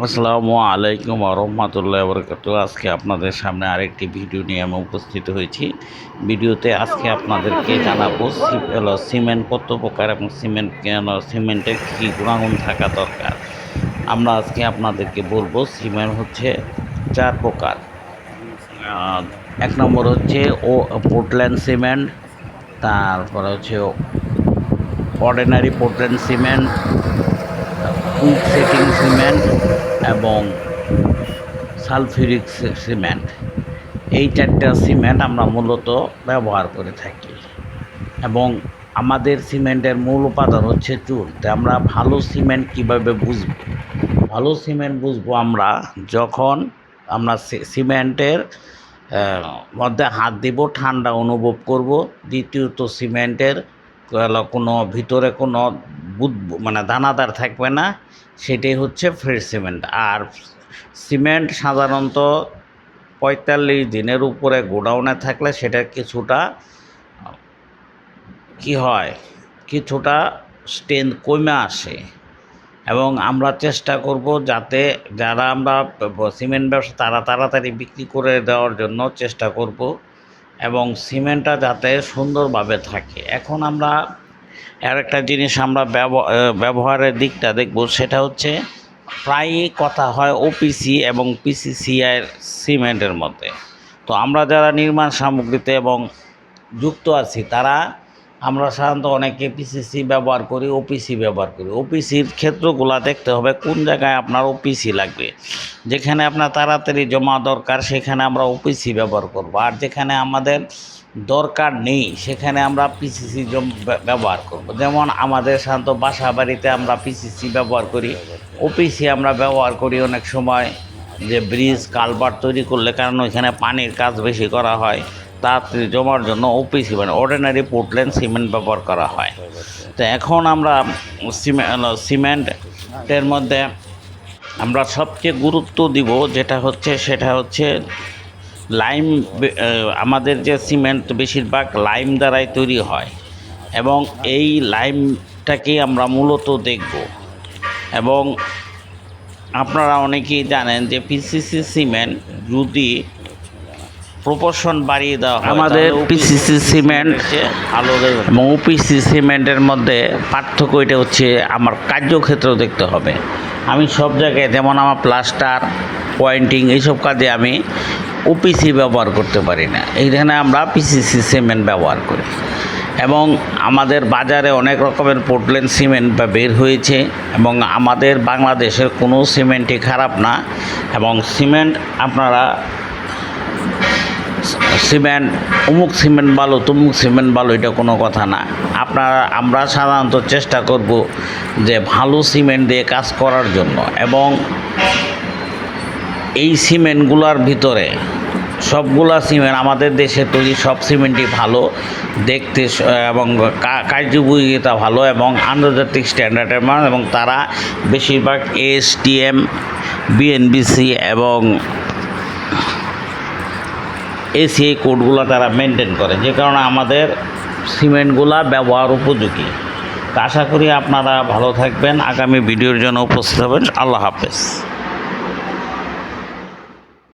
আসসালামু আলাইকুম রহমতুল্লাহ বরকাত আজকে আপনাদের সামনে আরেকটি ভিডিও নিয়ে আমি উপস্থিত হয়েছি। ভিডিওতে আজকে আপনাদেরকে জানাব সিমেন্ট কত প্রকার এবং সিমেন্ট কেন, সিমেন্টের কী গুণাগুণ থাকা দরকার? আমরা আজকে আপনাদেরকে বলব সিমেন্ট হচ্ছে চার প্রকার। এক নম্বর হচ্ছে ও, পোর্টল্যান্ড সিমেন্ট, তারপরে হচ্ছে ordinary Portland cement quick setting cement এবং সালফিউরিক সিমেন্ট এই চারটা সিমেন্ট আমরা মূলত ব্যবহার করে থাকি। এবং আমাদের সিমেন্টের মূল উপাদান হচ্ছে চুন। তো আমরা ভালো সিমেন্ট কীভাবে বুঝব? ভালো সিমেন্ট বুঝব আমরা যখন আমরা সিমেন্টের মধ্যে হাত দিব, ঠান্ডা অনুভব করব। দ্বিতীয়ত সিমেন্টের কোনো ভিতরে কোনো বুদ মানে দানাদার থাকবে না, সেটাই হচ্ছে ফ্রেশ সিমেন্ট। আর সিমেন্ট সাধারণত পঁয়তাল্লিশ দিনের উপরে গোডাউনে থাকলে সেটা কিছুটা, কি হয়, কিছুটা স্ট্রেংথ কমে আসে। এবং আমরা চেষ্টা করব যাতে যারা আমরা সিমেন্ট ব্যবসা তারা তাড়াতাড়ি বিক্রি করে দেওয়ার জন্য চেষ্টা করব। এবং সিমেন্টটা যাতে সুন্দরভাবে থাকে। এখন আমরা আর একটা জিনিস আমরা ব্যব- ব্যবহারের দিকটা দেখব, সেটা হচ্ছে প্রায়ই কথা হয় ওপিসি এবং পিসিসিআই সিমেন্টের মধ্যে। তো আমরা যারা নির্মাণ সামগ্রীতে এবং যুক্ত আছি, তারা আমরা সাধারণত অনেকে পিসিসি ব্যবহার করি ওপিসি ব্যবহার করি। ওপিসির ক্ষেত্রগুলো দেখতে হবে, কোন জায়গায় আপনার ওপিসি লাগবে। যেখানে আপনার তাড়াতাড়ি জমা দরকার, সেখানে আমরা ওপিসি ব্যবহার করব। আর যেখানে আমাদের দরকার নেই, সেখানে আমরা পিসিসি ব্যবহার করব। যেমন আমাদের সাধারণত বাসা বাড়িতে আমরা পিসিসি ব্যবহার করি ওপিসি আমরা ব্যবহার করি অনেক সময়, যে ব্রিজ, কালভার্ট তৈরি করলে কারণ ওইখানে পানির কাজ বেশি করা হয় তা জমার জন্য ওপিসি মানে অর্ডিনারি পোর্টল্যান্ড সিমেন্ট ব্যবহার করা হয়। তো এখন আমরা সিমেন্ট সিমেন্টের মধ্যে আমরা সবচেয়ে গুরুত্ব দিব যেটা হচ্ছে, সেটা হচ্ছে লাইম আমাদের যে সিমেন্ট বেশিরভাগ লাইম দ্বারাই তৈরি হয় এবং এই লাইমটাকেই আমরা মূলত দেখব। এবং আপনারা অনেকেই জানেন যে পিসিসি সিমেন্ট যদি প্রপোর্শন বাড়িয়ে দেওয়া আমাদের পিসিসি সিমেন্ট ভালো এবং ওপিসি সিমেন্টের মধ্যে পার্থক্য এটা হচ্ছে আমার কার্যক্ষেত্র দেখতে হবে। আমি সব জায়গায় যেমন আমার প্লাস্টার পয়েন্টিং এইসব কাজে আমি ওপিসি ব্যবহার করতে পারি না। এইখানে আমরা পিসিসি সিমেন্ট ব্যবহার করি। এবং আমাদের বাজারে অনেক রকমের পোর্টল্যান্ড সিমেন্ট বা বের হয়েছে এবং আমাদের বাংলাদেশের কোনো সিমেন্টই খারাপ না। এবং সিমেন্ট আপনারা সিমেন্ট অমুক সিমেন্ট ভালো, তমুক সিমেন্ট ভালো, এটা কোনো কথা না। আপনারা, আমরা সাধারণত চেষ্টা করব যে ভালো সিমেন্ট দিয়ে কাজ করার জন্য। এবং এই সিমেন্টগুলোর ভিতরে সবগুলা সিমেন্ট, আমাদের দেশে তৈরি সব সিমেন্টই ভালো, দেখতে এবং কা- কার্যপযোগিতা ভালো এবং আন্তর্জাতিক স্ট্যান্ডার্ডের মান, এবং তারা বেশিরভাগ এসটিএম, বিএনবিসি এবং এসিআই কোডগুলো তারা মেনটেন করে, যে কারণে আমাদের সিমেন্টগুলা ব্যবহার উপযোগী। তা আশা করি আপনারা ভালো থাকবেন, আগামী ভিডিওর জন্য উপস্থিত হবেন, আল্লাহ হাফেজ।